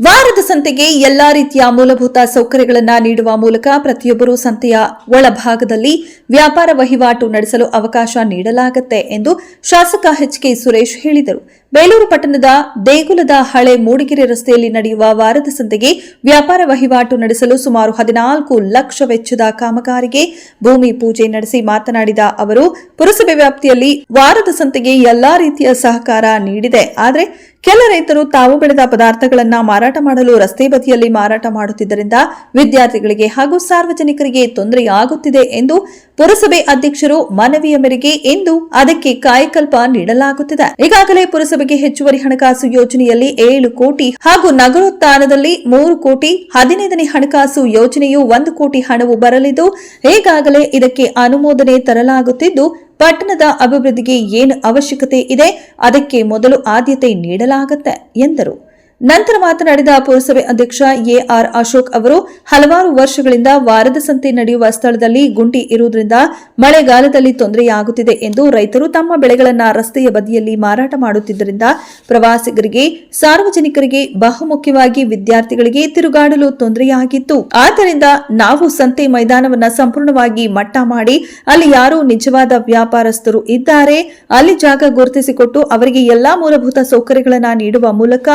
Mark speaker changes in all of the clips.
Speaker 1: ವಾರದ ಸಂತೆಗೆ ಎಲ್ಲಾ ರೀತಿಯ ಮೂಲಭೂತ ಸೌಕರ್ಯಗಳನ್ನು ನೀಡುವ ಮೂಲಕ ಪ್ರತಿಯೊಬ್ಬರೂ ಸಂತೆಯ ಒಳಭಾಗದಲ್ಲಿ ವ್ಯಾಪಾರ ವಹಿವಾಟು ನಡೆಸಲು ಅವಕಾಶ ನೀಡಲಾಗುತ್ತೆ ಎಂದು ಶಾಸಕ ಎಚ್ ಕೆ ಸುರೇಶ್ ಹೇಳಿದರು. ಬೇಲೂರು ಪಟ್ಟಣದ ದೇಗುಲದ ಹಳೆ ಮೂಡಿಗೆರೆ ರಸ್ತೆಯಲ್ಲಿ ನಡೆಯುವ ವಾರದ ಸಂತೆಗೆ ವ್ಯಾಪಾರ ವಹಿವಾಟು ನಡೆಸಲು ಸುಮಾರು ಹದಿನಾಲ್ಕು ಲಕ್ಷ ವೆಚ್ಚದ ಕಾಮಗಾರಿಗೆ ಭೂಮಿ ಪೂಜೆ ನಡೆಸಿ ಮಾತನಾಡಿದ ಅವರು, ಪುರಸಭೆ ವ್ಯಾಪ್ತಿಯಲ್ಲಿ ವಾರದ ಸಂತೆಗೆ ಎಲ್ಲಾ ರೀತಿಯ ಸಹಕಾರ ನೀಡಿದೆ. ಆದರೆ ಕೆಲ ರೈತರು ತಾವು ಬೆಳೆದ ಪದಾರ್ಥಗಳನ್ನ ಮಾರಾಟ ಮಾಡಲು ರಸ್ತೆ ಬದಿಯಲ್ಲಿ ಮಾರಾಟ ಮಾಡುತ್ತಿದ್ದರಿಂದ ವಿದ್ಯಾರ್ಥಿಗಳಿಗೆ ಹಾಗೂ ಸಾರ್ವಜನಿಕರಿಗೆ ತೊಂದರೆಯಾಗುತ್ತಿದೆ ಎಂದು ಪುರಸಭೆ ಅಧ್ಯಕ್ಷರು ಮನವಿಯ ಮೇರೆಗೆ ಇಂದು ಅದಕ್ಕೆ ಕಾಯಕಲ್ಪ ನೀಡಲಾಗುತ್ತಿದೆ. ಈಗಾಗಲೇ ಪುರಸಭೆಗೆ ಹೆಚ್ಚುವರಿ ಹಣಕಾಸು ಯೋಜನೆಯಲ್ಲಿ ಏಳು ಕೋಟಿ ಹಾಗೂ ನಗರೋತ್ಥಾನದಲ್ಲಿ ಮೂರು ಕೋಟಿ, ಹದಿನೈದನೇ ಹಣಕಾಸು ಯೋಜನೆಯು ಒಂದು ಕೋಟಿ ಹಣವು ಬರಲಿದ್ದು, ಈಗಾಗಲೇ ಇದಕ್ಕೆ ಅನುಮೋದನೆ ತರಲಾಗುತ್ತಿದ್ದು ಪಟ್ಟಣದ ಅಭಿವೃದ್ಧಿಗೆ ಏನು ಅವಶ್ಯಕತೆ ಇದೆ ಅದಕ್ಕೆ ಮೊದಲು ಆದ್ಯತೆ ನೀಡಲಾಗುತ್ತೆ ಎಂದರು. ನಂತರ ಮಾತನಾಡಿದ ಪುರಸಭೆ ಅಧ್ಯಕ್ಷ ಎಆರ್ ಅಶೋಕ್ ಅವರು, ಹಲವಾರು ವರ್ಷಗಳಿಂದ ವಾರದ ಸಂತೆ ನಡೆಯುವ ಸ್ಥಳದಲ್ಲಿ ಗುಂಡಿ ಇರುವುದರಿಂದ ಮಳೆಗಾಲದಲ್ಲಿ ತೊಂದರೆಯಾಗುತ್ತಿದೆ ಎಂದು ರೈತರು ತಮ್ಮ ಬೆಳೆಗಳನ್ನು ರಸ್ತೆಯ ಬದಿಯಲ್ಲಿ ಮಾರಾಟ ಮಾಡುತ್ತಿದ್ದರಿಂದ ಪ್ರವಾಸಿಗರಿಗೆ, ಸಾರ್ವಜನಿಕರಿಗೆ, ಬಹುಮುಖ್ಯವಾಗಿ ವಿದ್ಯಾರ್ಥಿಗಳಿಗೆ ತಿರುಗಾಡಲು ತೊಂದರೆಯಾಗಿತ್ತು. ಆದ್ದರಿಂದ ನಾವು ಸಂತೆ ಮೈದಾನವನ್ನ ಸಂಪೂರ್ಣವಾಗಿ ಮಟ್ಟ ಮಾಡಿ, ಅಲ್ಲಿ ಯಾರು ನಿಜವಾದ ವ್ಯಾಪಾರಸ್ಥರು ಇದ್ದಾರೆ, ಅಲ್ಲಿ ಜಾಗ ಗುರುತಿಸಿಕೊಟ್ಟು ಅವರಿಗೆ ಎಲ್ಲಾ ಮೂಲಭೂತ ಸೌಕರ್ಯಗಳನ್ನು ನೀಡುವ ಮೂಲಕ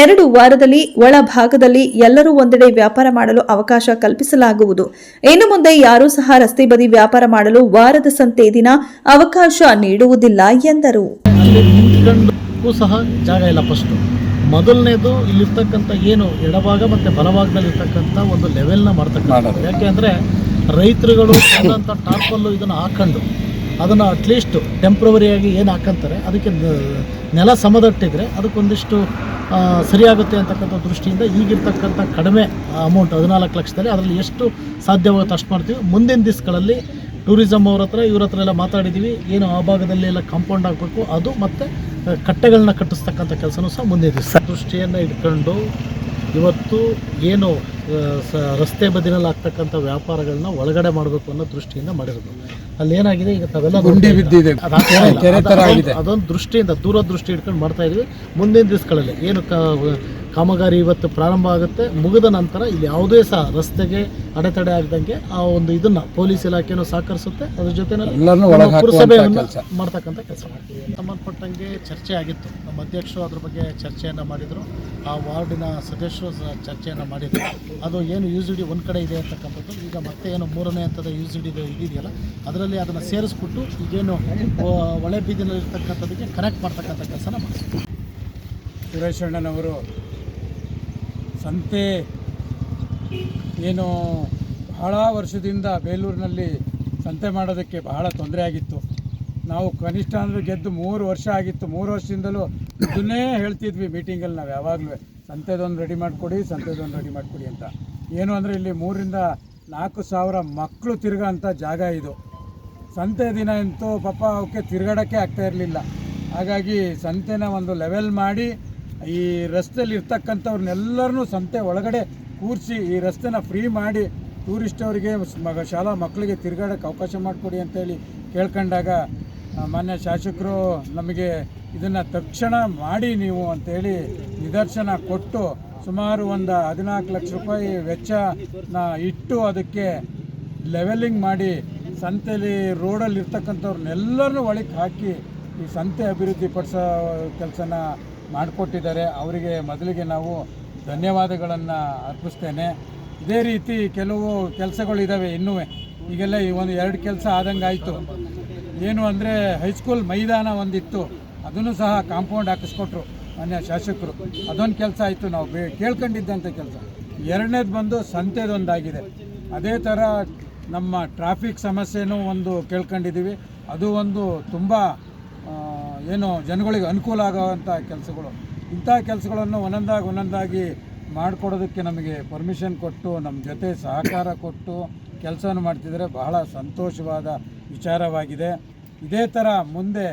Speaker 1: ಇನ್ನೆರಡು ವಾರದಲ್ಲಿ ಒಳಭಾಗದಲ್ಲಿ ಎಲ್ಲರೂ ಒಂದೆಡೆ ವ್ಯಾಪಾರ ಮಾಡಲು ಅವಕಾಶ ಕಲ್ಪಿಸಲಾಗುವುದು. ಇನ್ನು ಮುಂದೆ ಯಾರೂ ಸಹ ರಸ್ತೆ ಬದಿ ವ್ಯಾಪಾರ ಮಾಡಲು ವಾರದ ಸಂತೆ ದಿನ ಅವಕಾಶ ನೀಡುವುದಿಲ್ಲ ಎಂದರು.
Speaker 2: ಸಹ ಜಾಗ ಇಲ್ಲ ಫಸ್ಟು ಮೊದಲನೇದು ಇಲ್ಲಿರ್ತಕ್ಕಂಥ ಏನು ಎಡಭಾಗ ಮತ್ತು ಬಲಭಾಗದಲ್ಲಿ ಇರ್ತಕ್ಕಂಥ ಒಂದು ಲೆವೆಲ್ನ ಮಾಡ್ತಕ್ಕಂಥ ಯಾಕೆ ಅಂದರೆ ರೈತರುಗಳು ಟಾರ್ಪಲ್ಲು ಇದನ್ನು ಹಾಕೊಂಡು ಅದನ್ನು ಅಟ್ಲೀಸ್ಟ್ ಟೆಂಪ್ರವರಿಯಾಗಿ ಏನು ಹಾಕಂತಾರೆ, ಅದಕ್ಕೆ ನೆಲ ಸಮದಟ್ಟಿದ್ರೆ ಅದಕ್ಕೊಂದಿಷ್ಟು ಸರಿಯಾಗುತ್ತೆ ಅಂತಕ್ಕಂಥ ದೃಷ್ಟಿಯಿಂದ ಈಗಿರ್ತಕ್ಕಂಥ ಕಡಿಮೆ ಅಮೌಂಟ್ ಹದಿನಾಲ್ಕು ಲಕ್ಷದಲ್ಲಿ ಅದರಲ್ಲಿ ಎಷ್ಟು ಸಾಧ್ಯವಾಗುತ್ತೆ ಅಷ್ಟು ಮಾಡ್ತೀವಿ. ಮುಂದಿನ ದಿವಸಗಳಲ್ಲಿ ಟೂರಿಸಮ್ ಅವ್ರ ಹತ್ರ, ಇವ್ರ ಹತ್ರ ಎಲ್ಲ ಮಾತಾಡಿದ್ದೀವಿ ಏನು ಆ ಭಾಗದಲ್ಲಿ ಎಲ್ಲ ಕಾಂಪೌಂಡ್ ಆಗಬೇಕು, ಅದು ಮತ್ತು ಕಟ್ಟೆಗಳನ್ನ ಕಟ್ಟಿಸ್ತಕ್ಕಂಥ ಕೆಲಸನೂ ಸಹ ಮುಂದಿನ ದಿವಸ. ದೃಷ್ಟಿಯನ್ನು ಇಟ್ಕೊಂಡು ಇವತ್ತು ಏನು ರಸ್ತೆ ಬದಿನಲ್ಲಿ ಆಗ್ತಕ್ಕಂಥ ವ್ಯಾಪಾರಗಳನ್ನ ಒಳಗಡೆ ಮಾಡಬೇಕು ಅನ್ನೋ ದೃಷ್ಟಿಯಿಂದ ಮಾಡಿರೋದು. ಅಲ್ಲಿ ಏನಾಗಿದೆ ಈಗ ತಾವೆಲ್ಲ
Speaker 3: ಗುಂಡಿ ಬಿದ್ದಿದೆ.
Speaker 2: ಅದೊಂದು ದೃಷ್ಟಿಯಿಂದ ದೂರದೃಷ್ಟಿ ಇಟ್ಕೊಂಡು ಮಾಡ್ತಾ ಇದೀವಿ. ಮುಂದಿನ ದಿವಸಗಳಲ್ಲಿ ಏನು ಕಾಮಗಾರಿ ಇವತ್ತು ಪ್ರಾರಂಭ ಆಗುತ್ತೆ. ಮುಗಿದ ನಂತರ ಇಲ್ಲಿ ಯಾವುದೇ ಸಹ ರಸ್ತೆಗೆ ಅಡೆತಡೆ ಆಗದಂಗೆ ಆ ಒಂದು ಇದನ್ನ ಪೊಲೀಸ್ ಇಲಾಖೆನೂ ಸಹಕರಿಸುತ್ತೆ. ಅದ್ರ
Speaker 3: ಜೊತೆ
Speaker 2: ಪುರಸಭೆಯನ್ನ
Speaker 3: ಕೆಲ್ಸ.
Speaker 2: ಮಾಡ್ತಕ್ಕಂಥ ಕೆಲಸ ಮಾಡ್ತೀವಿ. ಸಂಬಂಧಪಟ್ಟಂಗೆ ಚರ್ಚೆ ಆಗಿತ್ತು. ನಮ್ಮ ಅಧ್ಯಕ್ಷರು ಅದ್ರ ಬಗ್ಗೆ ಚರ್ಚೆಯನ್ನು ಮಾಡಿದರು. ಆ ವಾರ್ಡಿನ ಸದಸ್ಯರು ಸಹ ಚರ್ಚೆಯನ್ನು ಮಾಡಿದರು. ಅದು ಏನು ಯು ಸಿ ಡಿ ಒಂದು ಕಡೆ ಇದೆ ಅಂತಕ್ಕಂಥದ್ದು. ಈಗ ಮತ್ತೆ ಏನು ಮೂರನೇ ಹಂತದ ಯು ಸಿ ಡಿ ಇದೆಯಲ್ಲ ಅದರಲ್ಲಿ ಅದನ್ನು ಸೇರಿಸ್ಬಿಟ್ಟು ಈಗೇನು ಒಳೆ ಬೀದಿನಲ್ಲಿ ಇರ್ತಕ್ಕಂಥದ್ದಕ್ಕೆ ಕನೆಕ್ಟ್ ಮಾಡ್ತಕ್ಕಂಥ ಕೆಲಸನ ಮಾಡ್ತೀವಿ.
Speaker 3: ಸುರೇಶ್ ಅಣ್ಣನವರು ಸಂತೆ ಏನು ಬಹಳ ವರ್ಷದಿಂದ ಬೇಲೂರಿನಲ್ಲಿ ಸಂತೆ ಮಾಡೋದಕ್ಕೆ ಬಹಳ ತೊಂದರೆ ಆಗಿತ್ತು. ನಾವು ಕನಿಷ್ಠ ಅಂದರೆ ಗೆದ್ದು ಮೂರು ವರ್ಷ ಆಗಿತ್ತು. ಮೂರು ವರ್ಷದಿಂದಲೂ ಇದನ್ನೇ ಹೇಳ್ತಿದ್ವಿ ಮೀಟಿಂಗಲ್ಲಿ ನಾವು ಯಾವಾಗಲೂ. ಸಂತೆದೊಂದು ರೆಡಿ ಮಾಡಿಕೊಡಿ, ಸಂತೆದೊಂದು ರೆಡಿ ಮಾಡಿಕೊಡಿ ಅಂತ. ಏನು ಅಂದರೆ ಇಲ್ಲಿ ಮೂರರಿಂದ ನಾಲ್ಕು ಸಾವಿರ ಮಕ್ಕಳು ತಿರ್ಗೋ ಅಂಥ ಜಾಗ ಇದು. ಸಂತೆ ದಿನ ಅಂತೂ ಪಾಪ ಅವಕ್ಕೆ ತಿರುಗಾಡೋಕ್ಕೆ ಆಗ್ತಾ ಇರಲಿಲ್ಲ. ಹಾಗಾಗಿ ಸಂತೆನ ಒಂದು ಲೆವೆಲ್ ಮಾಡಿ ಈ ರಸ್ತೆಯಲ್ಲಿ ಇರ್ತಕ್ಕಂಥವ್ರನ್ನೆಲ್ಲರನ್ನೂ ಸಂತೆ ಒಳಗಡೆ ಕೂರಿಸಿ ಈ ರಸ್ತೆನ ಫ್ರೀ ಮಾಡಿ ಟೂರಿಸ್ಟ್ ಅವರಿಗೆ ಮಗ ಶಾಲಾ ಮಕ್ಕಳಿಗೆ ತಿರುಗಾಡೋಕ್ಕೆ ಅವಕಾಶ ಮಾಡಿಕೊಡಿ ಅಂತೇಳಿ ಕೇಳ್ಕೊಂಡಾಗ ಮಾನ್ಯ ಶಾಸಕರು ನಮಗೆ ಇದನ್ನು ತಕ್ಷಣ ಮಾಡಿ ನೀವು ಅಂತೇಳಿ ನಿದರ್ಶನ ಕೊಟ್ಟು ಸುಮಾರು ಒಂದು ಹದಿನಾಲ್ಕು ಲಕ್ಷ ರೂಪಾಯಿ ವೆಚ್ಚನ ಇಟ್ಟು ಅದಕ್ಕೆ ಲೆವೆಲಿಂಗ್ ಮಾಡಿ ಸಂತೆಯಲ್ಲಿ ರೋಡಲ್ಲಿ ಇರ್ತಕ್ಕಂಥವ್ರನ್ನೆಲ್ಲರನ್ನೂ ಒಳಗೆ ಹಾಕಿ ಈ ಸಂತೆ ಅಭಿವೃದ್ಧಿ ಪಡಿಸೋ ಕೆಲಸನ ಮಾಡಿಕೊಟ್ಟಿದ್ದಾರೆ. ಅವರಿಗೆ ಮೊದಲಿಗೆ ನಾವು ಧನ್ಯವಾದಗಳನ್ನು ಅರ್ಪಿಸ್ತೇನೆ. ಇದೇ ರೀತಿ ಕೆಲವು ಕೆಲಸಗಳಿದ್ದಾವೆ ಇನ್ನೂ. ಈಗೆಲ್ಲ ಈ ಒಂದು ಎರಡು ಕೆಲಸ ಆದಂಗೆ ಆಯಿತು ಏನು ಅಂದರೆ ಹೈಸ್ಕೂಲ್ ಮೈದಾನ ಒಂದಿತ್ತು. ಅದನ್ನು ಸಹ ಕಾಂಪೌಂಡ್ ಹಾಕಿಸ್ಕೊಟ್ರು ಮಾನ್ಯ ಶಾಸಕರು. ಅದೊಂದು ಕೆಲಸ ಆಯಿತು. ನಾವು ಬೇ ಕೇಳ್ಕೊಂಡಿದ್ದಂಥ ಕೆಲಸ. ಎರಡನೇದು ಬಂದು ಸಂತೆದೊಂದಾಗಿದೆ. ಅದೇ ಥರ ನಮ್ಮ ಟ್ರಾಫಿಕ್ ಸಮಸ್ಯೆನೂ ಒಂದು ಕೇಳ್ಕೊಂಡಿದ್ದೀವಿ ಅದು ಒಂದು ತುಂಬ ಏನು ಜನಗಳಿಗೆ ಅನುಕೂಲ ಆಗೋವಂಥ ಕೆಲಸಗಳು. ಇಂಥ ಕೆಲಸಗಳನ್ನು ಒಂದೊಂದಾಗಿ ಒಂದೊಂದಾಗಿ ಮಾಡಿಕೊಡೋದಕ್ಕೆ ನಮಗೆ ಪರ್ಮಿಷನ್ ಕೊಟ್ಟು ನಮ್ಮ ಜೊತೆ ಸಹಕಾರ ಕೊಟ್ಟು ಕೆಲಸವನ್ನು ಮಾಡ್ತಿದ್ರೆ ಬಹಳ ಸಂತೋಷವಾದ ವಿಚಾರವಾಗಿದೆ. ಇದೇ ಥರ ಮುಂದೆ